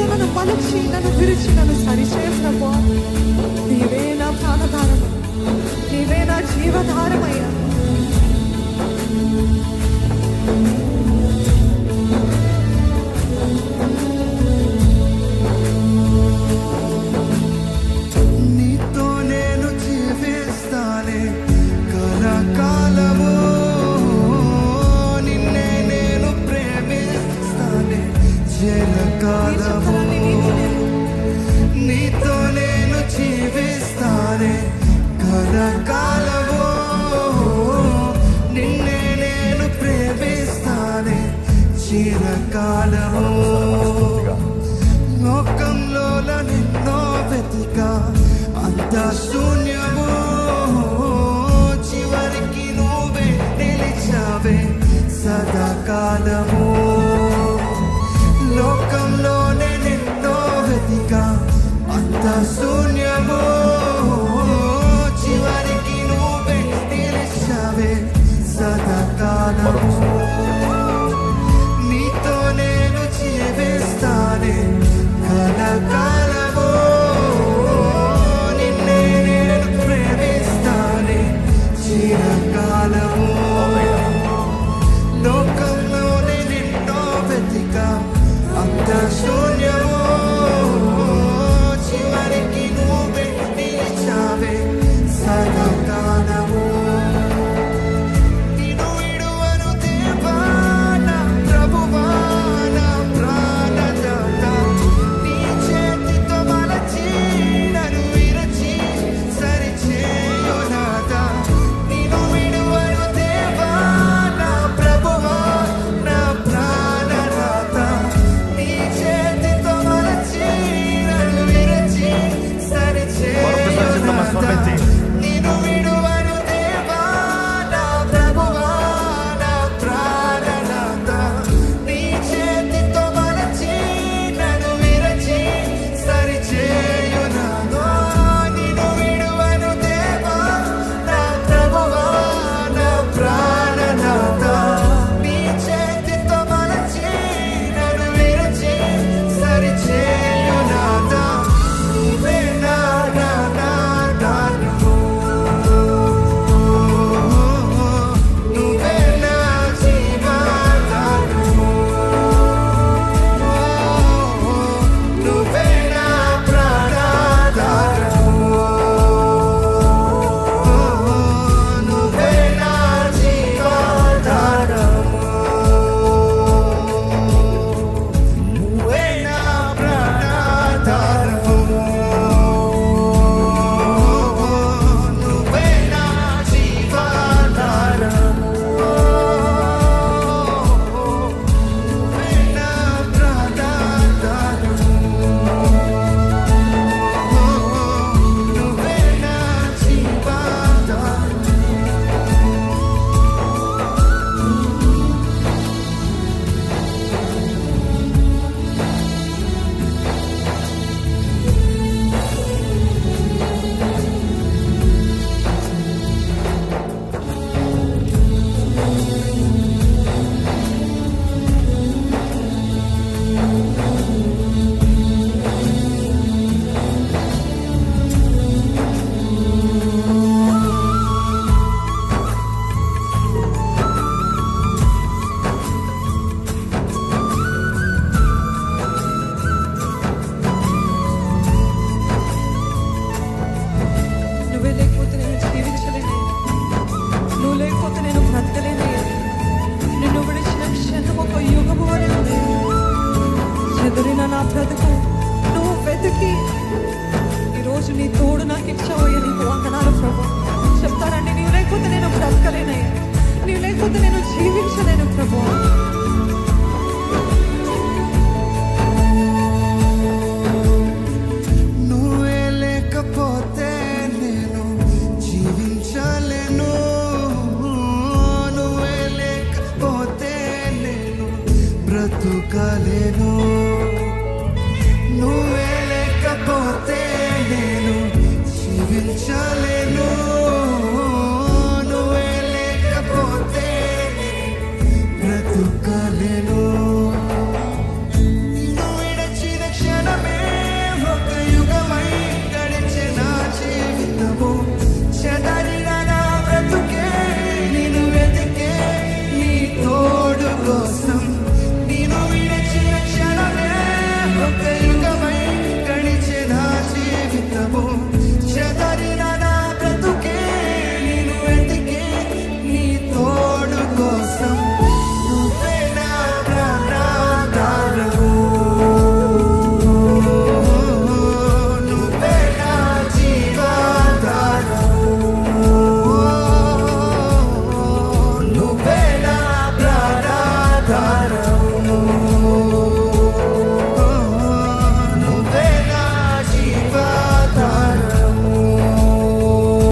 ಶ್ರೀ ನಾನು ಗುರು ಶ್ರೀ ನಾನು ಸಾರಿ I've got ఎదురిన నా బ్రతుకు నువ్వు వెతికి. ఈరోజు నీ తోడు నాకు ఇచ్చావయ్యా నీకు వందనాలు ప్రభు. చెప్తానండి నీవు లేకపోతే నేను బ్రతకలేనయ్యా. నీవు లేకపోతే నేను జీవించలేను ప్రభు.